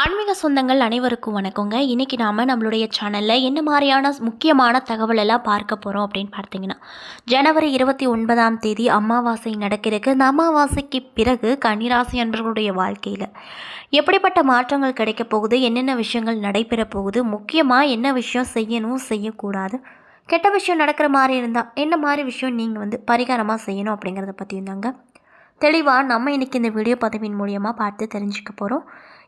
ஆன்மீக சொந்தங்கள் அனைவருக்கும் வணக்கங்க. இன்றைக்கி நாம் நம்மளுடைய சேனலில் என்ன மாதிரியான முக்கியமான தகவல் எல்லாம் பார்க்க போகிறோம் அப்படின்னு பார்த்தீங்கன்னா ஜனவரி இருபத்தி ஒன்பதாம் தேதி அமாவாசை நடக்கிறதுக்கு இந்த அமாவாசைக்கு பிறகு கன்னிராசி அன்பர்களுடைய வாழ்க்கையில் எப்படிப்பட்ட மாற்றங்கள் கிடைக்க போகுது? என்னென்ன விஷயங்கள் நடைபெற போகுது? முக்கியமாக என்ன விஷயம் செய்யணும் செய்யக்கூடாது? கெட்ட விஷயம் நடக்கிற மாதிரி இருந்தால் என்ன மாதிரி விஷயம் நீங்கள் வந்து பரிகாரமாக செய்யணும் அப்படிங்கிறத பற்றியும் தாங்க தெளிவாக நம்ம இன்றைக்கி இந்த வீடியோ பதிவின் மூலியமாக பார்த்து தெரிஞ்சுக்க போகிறோம்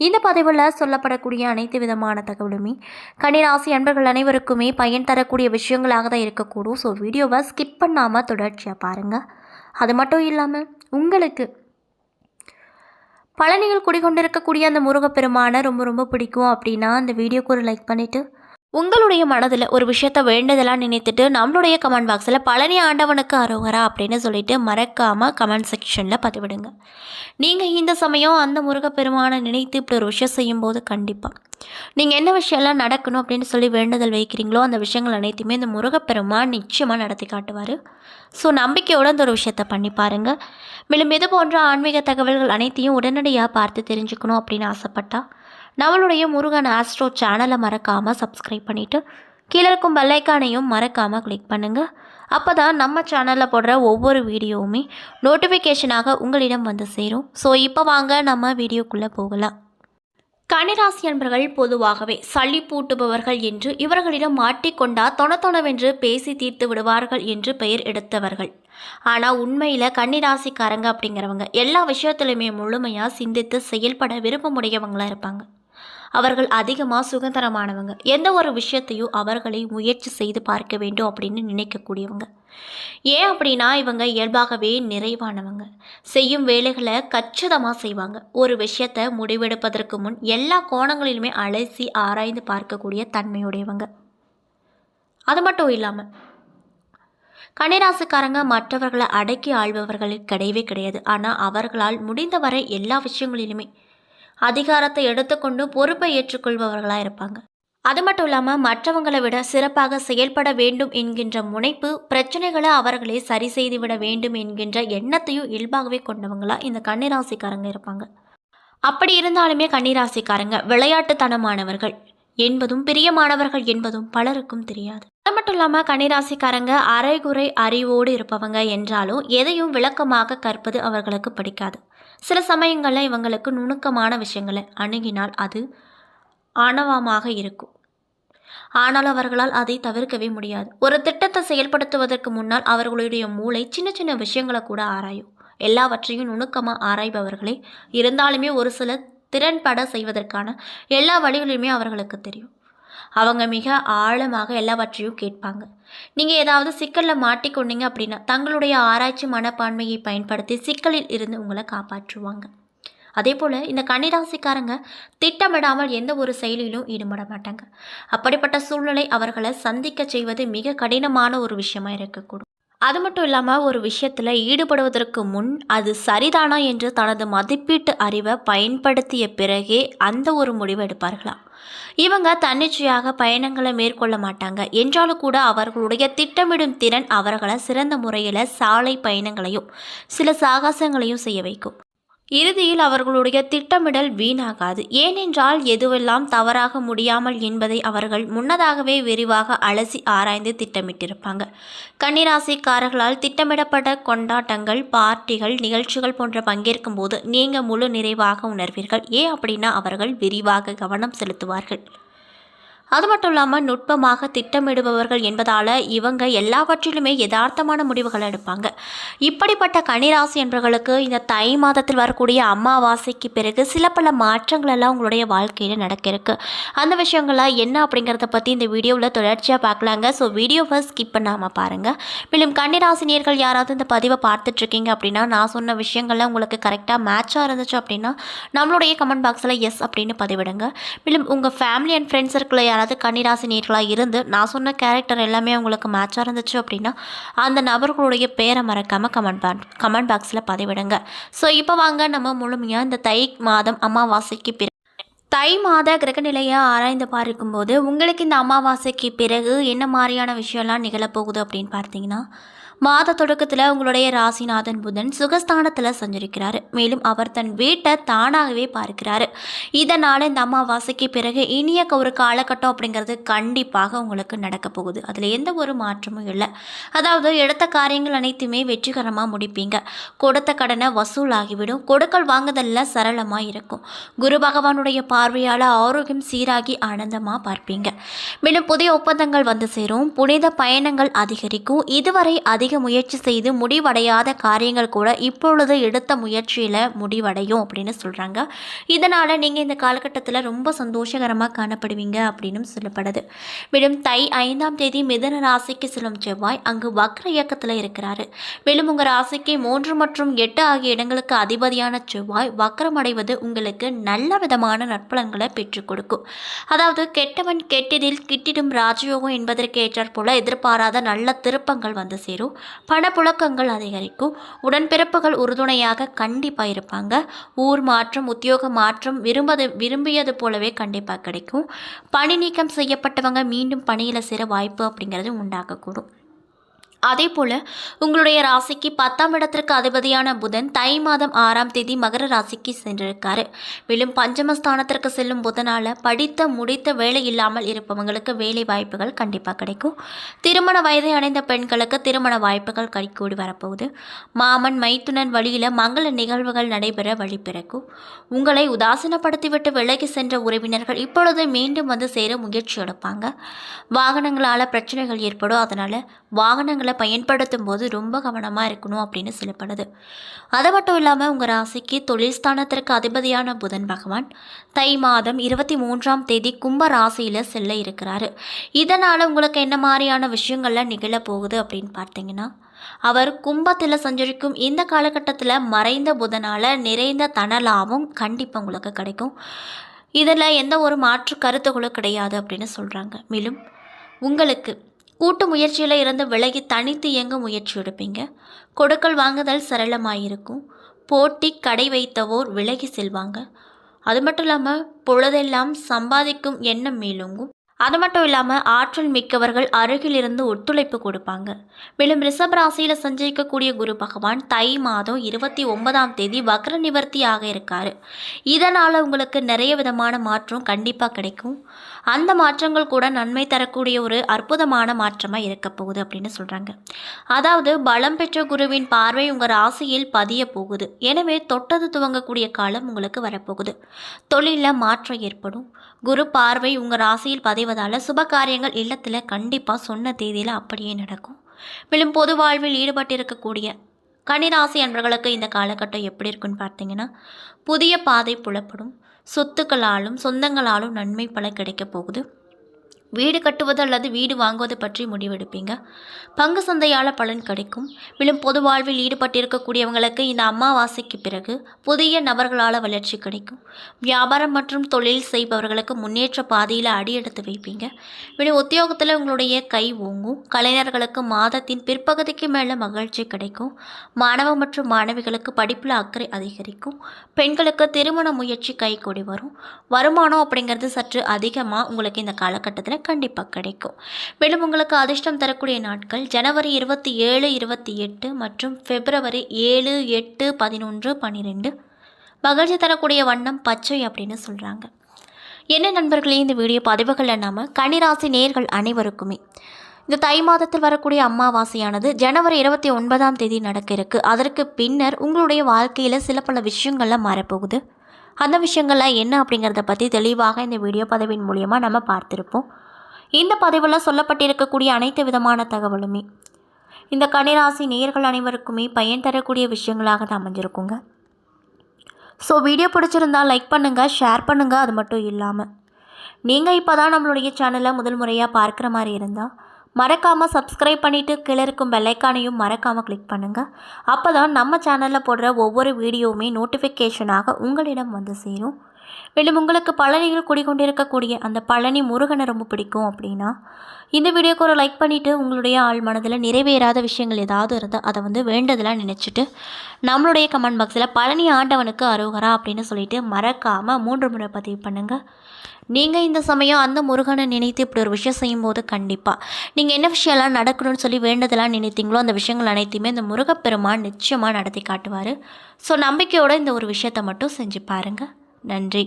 இந்த பதிவில் சொல்லப்படக்கூடிய அனைத்து விதமான தகவலுமே கன்னிராசி அன்பர்கள் அனைவருக்குமே பயன் தரக்கூடிய விஷயங்களாக தான் இருக்கக்கூடும். ஸோ வீடியோவை ஸ்கிப் பண்ணாமல் தொடர்ச்சியாக பாருங்கள் அது மட்டும் இல்லாமல் உங்களுக்கு பழனிகள் குடிகொண்டிருக்கக்கூடிய அந்த முருகப்பெருமானை ரொம்ப ரொம்ப பிடிக்கும் அப்படின்னா அந்த வீடியோக்கு ஒரு லைக் பண்ணிவிட்டு உங்களுடைய மனதில் ஒரு விஷயத்த வேண்டதெல்லாம் நினைத்துட்டு நம்மளுடைய கமெண்ட் பாக்ஸில் பழனி ஆண்டவனுக்கு அரோகரா அப்படின்னு சொல்லிட்டு மறக்காமல் கமெண்ட் செக்ஷனில் பதிவிடுங்க. நீங்கள் இந்த சமயம் அந்த முருகப்பெருமானை நினைத்து இப்படி ஒரு விஷயம் செய்யும்போது கண்டிப்பாக நீங்கள் என்ன விஷயம்லாம் நடக்கணும் அப்படின்னு சொல்லி வேண்டுதல் வைக்கிறீங்களோ அந்த விஷயங்கள் அனைத்தையுமே இந்த முருகப்பெருமான் நிச்சயமாக நடத்தி காட்டுவார். ஸோ நம்பிக்கையோடு அந்த ஒரு விஷயத்தை பண்ணி பாருங்கள் மேலும் இது போன்ற ஆன்மீக தகவல்கள் அனைத்தையும் உடனடியாக பார்த்து தெரிஞ்சுக்கணும் அப்படின்னு ஆசைப்பட்டா நம்மளுடைய முருகன் ஆஸ்ட்ரோ சேனலை மறக்காமல் சப்ஸ்கிரைப் பண்ணிவிட்டு கீழே இருக்கும் பெல்லைக்கானையும் மறக்காமல் கிளிக் பண்ணுங்கள் அப்போ தான் நம்ம சேனலில் போடுற ஒவ்வொரு வீடியோவுமே நோட்டிஃபிகேஷனாக உங்களிடம் வந்து சேரும். ஸோ இப்போ வாங்க நம்ம வீடியோக்குள்ளே போகலாம். கன்னிராசி அன்பர்கள் பொதுவாகவே சளி பூட்டுபவர்கள் என்று இவர்களிடம் மாட்டிக்கொண்டா தொணத்தொணவென்று பேசி தீர்த்து விடுவார்கள் என்று பெயர் எடுத்தவர்கள். ஆனால் உண்மையில் கன்னிராசிக்காரங்க அப்படிங்கிறவங்க எல்லா விஷயத்துலையுமே முழுமையாக சிந்தித்து செயல்பட விருப்பமுடையவங்களாக இருப்பாங்க. அவர்கள் அதிகமாக சுதந்திரமானவங்க. எந்த ஒரு விஷயத்தையும் அவர்களை முயற்சி செய்து பார்க்க வேண்டும் அப்படின்னு நினைக்கக்கூடியவங்க. ஏன் அப்படின்னா இவங்க இயல்பாகவே நிறைவானவங்க. செய்யும் வேலைகளை கச்சிதமாக செய்வாங்க. ஒரு விஷயத்தை முடிவெடுப்பதற்கு முன் எல்லா கோணங்களிலுமே அலசி ஆராய்ந்து பார்க்கக்கூடிய தன்மையுடையவங்க. அது மட்டும் இல்லாமல் கன்னிராசிக்காரங்க மற்றவர்களை அடக்கி ஆள்பவர்கள் கிடையவே கிடையாது. ஆனால் அவர்களால் முடிந்தவரை எல்லா விஷயங்களிலுமே அதிகாரத்தை எடுத்துக்கொண்டு பொறுப்பை ஏற்றுக்கொள்பவர்களாக இருப்பாங்க. அது மட்டும் இல்லாமல் மற்றவங்களை விட சிறப்பாக செயல்பட வேண்டும் என்கின்ற முனைப்பு பிரச்சனைகளை அவர்களே சரி செய்து விட வேண்டும் என்கின்ற எண்ணத்தையும் இயல்பாகவே கொண்டவங்களா இந்த கன்னிராசிக்காரங்க இருப்பாங்க. அப்படி இருந்தாலுமே கன்னிராசிக்காரங்க விளையாட்டுத்தனமானவர்கள் என்பதும் பிரியமானவர்கள் என்பதும் பலருக்கும் தெரியாது. அது மட்டும் இல்லாமல் கன்னிராசிக்காரங்க அரைகுறை அறிவோடு இருப்பவங்க என்றாலும் எதையும் விளக்கமாக கற்பது அவர்களுக்கு பிடிக்காது. சில சமயங்களில் இவங்களுக்கு நுணுக்கமான விஷயங்களை அணுகினால் அது ஆணவமாக இருக்கும். ஆனால் அவர்களால் அதை தவிர்க்கவே முடியாது. ஒரு திட்டத்தை செயல்படுத்துவதற்கு முன்னால் அவர்களுடைய மூளை சின்ன சின்ன விஷயங்களை கூட ஆராயும். எல்லாவற்றையும் நுணுக்கமாக ஆராய்பவர்களே. இருந்தாலுமே ஒரு சில திறன்பட செய்வதற்கான எல்லா வழிகளுமே அவர்களுக்கு தெரியும். அவங்க மிக ஆழமாக எல்லாவற்றையும் கேட்பாங்க. நீங்கள் ஏதாவது சிக்கலில் மாட்டிக்கொண்டீங்க அப்படின்னா தங்களுடைய ஆராய்ச்சி மனப்பான்மையை பயன்படுத்தி சிக்கலில் இருந்து உங்களை காப்பாற்றுவாங்க. அதே போல் இந்த கன்னிராசிக்காரங்க திட்டமிடாமல் எந்த ஒரு செயலிலும் ஈடுபட மாட்டாங்க. அப்படிப்பட்ட சூழ்நிலை அவர்களை சந்திக்க செய்வது மிக கடினமான ஒரு விஷயமாக இருக்கக்கூடும். அது மட்டும் இல்லாமல் ஒரு விஷயத்தில் ஈடுபடுவதற்கு முன் அது சரிதானா என்று தனது மதிப்பீட்டு அறிவை பயன்படுத்திய பிறகே அந்த ஒரு முடிவு எடுப்பார்களாம். இவங்க தன்னிச்சையாக பயணங்களை மேற்கொள்ள மாட்டாங்க. என்றாலும் கூட அவர்களுடைய திட்டமிடும் திறன் அவர்களை சிறந்த முறையில் சாலை பயணங்களையும் சில சாகசங்களையும் செய்ய வைக்கும். இறுதியில் அவர்களுடைய திட்டமிடல் வீணாகாது. ஏனென்றால் எதுவெல்லாம் தவறாக முடியாமல் என்பதை அவர்கள் முன்னதாகவே விரிவாக அலசி ஆராய்ந்து திட்டமிட்டிருப்பாங்க. கன்னிராசிக்காரர்களால் திட்டமிடப்பட்ட கொண்டாட்டங்கள் பார்ட்டிகள் நிகழ்ச்சிகள் போன்ற பங்கேற்கும் போது நீங்கள் முழு நிறைவாக உணர்வீர்கள். ஏன் அப்படின்னா அவர்கள் விரிவாக கவனம் செலுத்துவார்கள். அது மட்டும் இல்லாமல் நுட்பமாக திட்டமிடுபவர்கள் என்பதால் இவங்க எல்லாவற்றிலுமே யதார்த்தமான முடிவுகளை எடுப்பாங்க. இப்படிப்பட்ட கன்னிராசி என்பவர்களுக்கு இந்த தை மாதத்தில் வரக்கூடிய அமாவாசைக்கு பிறகு சில பல மாற்றங்கள் எல்லாம் உங்களுடைய வாழ்க்கையில் நடக்க இருக்கு அந்த விஷயங்கள்லாம் என்ன அப்படிங்கிறத பற்றி இந்த வீடியோவில் தொடர்ச்சியாக பார்க்கலாங்க ஸோ வீடியோவை ஸ்கிப் பண்ணாமல் பாருங்கள் மேலும் கன்னிராசினியர்கள் யாராவது இந்த பதிவை பார்த்துட்ருக்கீங்க அப்படின்னா நான் சொன்ன விஷயங்கள்லாம் உங்களுக்கு கரெக்டாக மேட்சாக இருந்துச்சு அப்படின்னா நம்மளுடைய கமெண்ட் பாக்ஸில் எஸ் அப்படின்னு பதிவிடுங்க. மேலும் உங்கள் ஃபேமிலி அண்ட் ஃப்ரெண்ட்ஸ் சர்க்கிளில் யாராவது கன்னிராசி நேர்களாக இருந்து நான் சொன்ன கேரக்டர் எல்லாமே உங்களுக்கு மேட்சாக இருந்துச்சு அப்படின்னா அந்த நபர்களுடைய பேரை மறக்காமல் கமெண்ட் பா கமெண்ட் பாக்ஸில் பதிவிடுங்க. ஸோ இப்போ வாங்க நம்ம முழுமையாக இந்த தை மாதம் அமாவாசைக்கு பிறகு. தை மாத கிரகநிலையை ஆராய்ந்து பார்க்கும்போது உங்களுக்கு இந்த அமாவாசைக்கு பிறகு என்ன மாதிரியான விஷயம்லாம் நிகழப்போகுது அப்படின்னு பார்த்தீங்கன்னா மாத தொடக்கத்தில் உங்களுடைய ராசிநாதன் புதன் சுகஸ்தானத்தில் சஞ்சரிக்கிறார். மேலும் அவர் தன் வீட்டை தானாகவே பார்க்கிறாரு. இதனால் இந்த அமாவாசைக்கு பிறகு இனிய ஒரு காலகட்டம் அப்படிங்கிறது கண்டிப்பாக உங்களுக்கு நடக்க போகுது. அதில் எந்த ஒரு மாற்றமும் இல்லை. அதாவது எடுத்த காரியங்கள் அனைத்துமே வெற்றிகரமாக முடிப்பீங்க. கொடுத்த கடனை வசூலாகிவிடும். கொடுக்கல் வாங்குதலில் சரளமாக இருக்கும். குரு பகவானுடைய பார்வையால் ஆரோக்கியம் சீராகி ஆனந்தமாக பார்ப்பீங்க. மேலும் புதிய ஒப்பந்தங்கள் வந்து சேரும். புனித பயணங்கள் அதிகரிக்கும். இதுவரை அதிக முயற்சி செய்து முடிவடையாத காரியங்கள் கூட இப்பொழுது எடுத்த முயற்சியில் முடிவடையும் அப்படின்னு சொல்கிறாங்க இதனால் நீங்கள் இந்த காலகட்டத்தில் ரொம்ப சந்தோஷகரமாக காணப்படுவீங்க அப்படின்னு சொல்லப்படுது. மேலும் தை ஐந்தாம் தேதி மிதன ராசிக்கு செல்லும் செவ்வாய் அங்கு வக்ர இயக்கத்தில் இருக்கிறாரு. மேலும் உங்கள் ராசிக்கு மூன்று மற்றும் எட்டு ஆகிய இடங்களுக்கு அதிபதியான செவ்வாய் வக்ரமடைவது உங்களுக்கு நல்ல விதமான நற்பலன்களை பெற்றுக் கொடுக்கும். அதாவது கெட்டவன் கெட்டதில் கிட்டிடும் ராஜயோகம் என்பதற்கு ஏற்றாற்போல எதிர்பாராத நல்ல திருப்பங்கள் வந்து சேரும். பணப்புழக்கங்கள் அதிகரிக்கும். உடன்பிறப்புகள் உறுதுணையாக கண்டிப்பாக இருப்பாங்க. ஊர் மாற்றம் உத்தியோக மாற்றம் விரும்பது விரும்பியது போலவே கண்டிப்பாக கிடைக்கும். பணி நீக்கம் செய்யப்பட்டவங்க மீண்டும் பணியில் சேர வாய்ப்பு அப்படிங்கிறது உண்டாகக்கூடும். அதே போல் உங்களுடைய ராசிக்கு பத்தாம் இடத்திற்கு அதிபதியான புதன் தை மாதம் ஆறாம் தேதி மகர ராசிக்கு சென்றிருக்காரு. மேலும் பஞ்சமஸ்தானத்திற்கு செல்லும் புதனால் படித்த முடித்த வேலை இல்லாமல் இருப்பவங்களுக்கு வேலை வாய்ப்புகள் கண்டிப்பாக கிடைக்கும். திருமண வயதை அடைந்த பெண்களுக்கு திருமண வாய்ப்புகள் கைகூடி வரப்போகுது. மாமன் மைத்துனன் வழியில் மங்கள நிகழ்வுகள் நடைபெற வழி பிறக்கும். உங்களை உதாசீனப்படுத்திவிட்டு விலகி சென்ற உறவினர்கள் இப்பொழுது மீண்டும் வந்து சேர முயற்சி எடுப்பாங்க. வாகனங்களால் பிரச்சனைகள் ஏற்படும். அதனால் வாகனங்களை பயன்படுத்தும் போது ரொம்ப கவனமாக இருக்கணும் அப்படின்னு சொல்லப்படுது. அது மட்டும் இல்லாமல் உங்கள் ராசிக்கு தொழில் ஸ்தானத்திற்கு அதிபதியான புதன் பகவான் தை மாதம் இருபத்தி மூன்றாம் தேதி கும்ப ராசியில் செல்ல இருக்கிறாரு. இதனால் உங்களுக்கு என்ன மாதிரியான விஷயங்கள்லாம் நிகழப் போகுது அப்படின்னு பார்த்தீங்கன்னா அவர் கும்பத்தில் சஞ்சரிக்கும் இந்த காலகட்டத்தில் மறைந்த புதனால் நிறைந்த தனலாபம் கண்டிப்பாக உங்களுக்கு கிடைக்கும். இதில் எந்த ஒரு மாற்று கருத்துகளும் கிடையாது அப்படின்னு சொல்கிறாங்க மேலும் உங்களுக்கு கூட்டு முயற்சியில் இருந்து விலகி தனித்து இயங்க முயற்சி எடுப்பீங்க. கொடுக்கல் வாங்குதல் சரளமாயிருக்கும். போட்டி கடை வைத்தவோர் விலகி செல்வாங்க. அது மட்டும் இல்லாமல் பொழுதெல்லாம் சம்பாதிக்கும் எண்ணம் மேலோங்கும். அது மட்டும் இல்லாமல் ஆற்றல் மிக்கவர்கள் அருகில் இருந்து ஒத்துழைப்பு கொடுப்பாங்க. மேலும் ரிஷப் ராசியில் சஞ்சரிக்கக்கூடிய குரு பகவான் தை மாதம் இருபத்தி ஒன்பதாம் தேதி வக்ர நிவர்த்தியாக இருக்காரு. இதனால் உங்களுக்கு நிறைய விதமான மாற்றம் கண்டிப்பாக கிடைக்கும். அந்த மாற்றங்கள் கூட நன்மை தரக்கூடிய ஒரு அற்புதமான மாற்றமாக இருக்க போகுது அப்படின்னு சொல்கிறாங்க அதாவது பலம் பெற்ற குருவின் பார்வை உங்கள் ராசியில் பதிய போகுது. எனவே தொட்டது துவங்கக்கூடிய காலம் உங்களுக்கு வரப்போகுது. தொழிலில் மாற்றம் ஏற்படும். குரு பார்வை உங்கள் ராசியில் பதிவதால் சுப காரியங்கள் இல்லத்தில் கண்டிப்பாக சொன்ன தேதியில் அப்படியே நடக்கும். மேலும் பொது வாழ்வில் ஈடுபட்டிருக்கக்கூடிய கன்னிராசி அன்பர்களுக்கு இந்த காலகட்டம் எப்படி இருக்குன்னு பார்த்தீங்கன்னா புதிய பாதை புலப்படும். சொத்துக்களாலும் சொந்தங்களாலும் நன்மை பல கிடைக்கப் போகுது. வீடு கட்டுவது அல்லது வீடு வாங்குவது பற்றி முடிவெடுப்பீங்க. பங்கு சந்தையால் பலன் கிடைக்கும். மேலும் பொது வாழ்வில் ஈடுபட்டிருக்கக்கூடியவங்களுக்கு இந்த அமாவாசைக்கு பிறகு புதிய நபர்களால் வளர்ச்சி கிடைக்கும். வியாபாரம் மற்றும் தொழில் செய்பவர்களுக்கு முன்னேற்ற பாதையில் அடியெடுத்து வைப்பீங்க. மேலும் உத்தியோகத்தில் உங்களுடைய கை ஓங்கும். கலைஞர்களுக்கு மாதத்தின் பிற்பகுதிக்கு மேலே மகிழ்ச்சி கிடைக்கும். மாணவ மற்றும் மாணவிகளுக்கு படிப்பில் அக்கறை அதிகரிக்கும். பெண்களுக்கு திருமண முயற்சி கைகூடி வரும். வருமானம் அப்படிங்கிறது சற்று அதிகமாக உங்களுக்கு இந்த காலகட்டத்தில் கண்டிப்பாக கிடைக்கும். மேலும் உங்களுக்கு அதிர்ஷ்டம் தரக்கூடிய நாட்கள் ஜனவரி இருபத்தி ஏழு இருபத்தி எட்டு மற்றும் பிப்ரவரி ஏழு எட்டு பதினொன்று பன்னிரெண்டு மகிழ்ச்சி தரக்கூடிய வண்ணம் பச்சை அப்படின்னு சொல்கிறாங்க என்ன நண்பர்களே இந்த வீடியோ பதிவுகளில் நாம கன்னிராசி நேர்கள் அனைவருக்குமே இந்த தை மாதத்தில் வரக்கூடிய அமாவாசையானது ஜனவரி இருபத்தி ஒன்பதாம் தேதி நடக்க இருக்கு. அதற்கு பின்னர் உங்களுடைய வாழ்க்கையில் சில பல விஷயங்கள்லாம் மாறப்போகுது. அந்த விஷயங்கள்லாம் என்ன அப்படிங்கிறத பற்றி தெளிவாக இந்த வீடியோ பதவியின் மூலியமாக நம்ம பார்த்துருப்போம். இந்த பதிவில் சொல்லப்பட்டிருக்கக்கூடிய அனைத்து விதமான தகவலுமே. இந்த கன்னிராசி நேயர்கள் அனைவருக்குமே பயன் தரக்கூடிய விஷயங்களாக தான் அமைஞ்சிருக்குங்க. ஸோ வீடியோ பிடிச்சிருந்தா லைக் பண்ணுங்கள் ஷேர் பண்ணுங்கள் அது மட்டும் இல்லாமல் நீங்கள் இப்போ தான் நம்மளுடைய சேனலை முதல் முறையாக பார்க்குற மாதிரி இருந்தால் மறக்காமல் சப்ஸ்கிரைப் பண்ணிவிட்டு கீழே இருக்கும் பெல்லைக்கானையும் மறக்காமல் கிளிக் பண்ணுங்கள் அப்போ தான் நம்ம சேனலில் போடுற ஒவ்வொரு வீடியோவுமே நோட்டிஃபிகேஷனாக உங்களிடம் வந்து சேரும். மேலும் உங்களுக்கு பழனியில் குடிக்கொண்டிருக்கக்கூடிய அந்த பழனி முருகனை ரொம்ப பிடிக்கும் அப்படின்னா இந்த வீடியோக்கு ஒரு லைக் பண்ணிவிட்டு உங்களுடைய ஆள் மனதில் நிறைவேறாத விஷயங்கள் ஏதாவது இருந்தால் அதை வந்து வேண்டதெல்லாம் நினச்சிட்டு நம்மளுடைய கமெண்ட் பாக்ஸில் பழனி ஆண்டவனுக்கு அருகரா அப்படின்னு சொல்லிட்டு மறக்காமல் மூன்று முறை பதிவு பண்ணுங்கள் நீங்கள் இந்த சமயம் அந்த முருகனை நினைத்து இப்படி ஒரு விஷயம் செய்யும்போது கண்டிப்பாக நீங்கள் என்ன விஷயம்லாம் நடக்கணும்னு சொல்லி வேண்டதெல்லாம் நினைத்தீங்களோ அந்த விஷயங்கள் அனைத்தையுமே இந்த முருகப்பெருமான் நிச்சயமாக நடத்தி காட்டுவார். ஸோ நம்பிக்கையோடு இந்த ஒரு விஷயத்தை மட்டும் செஞ்சு பாருங்கள் நன்றி.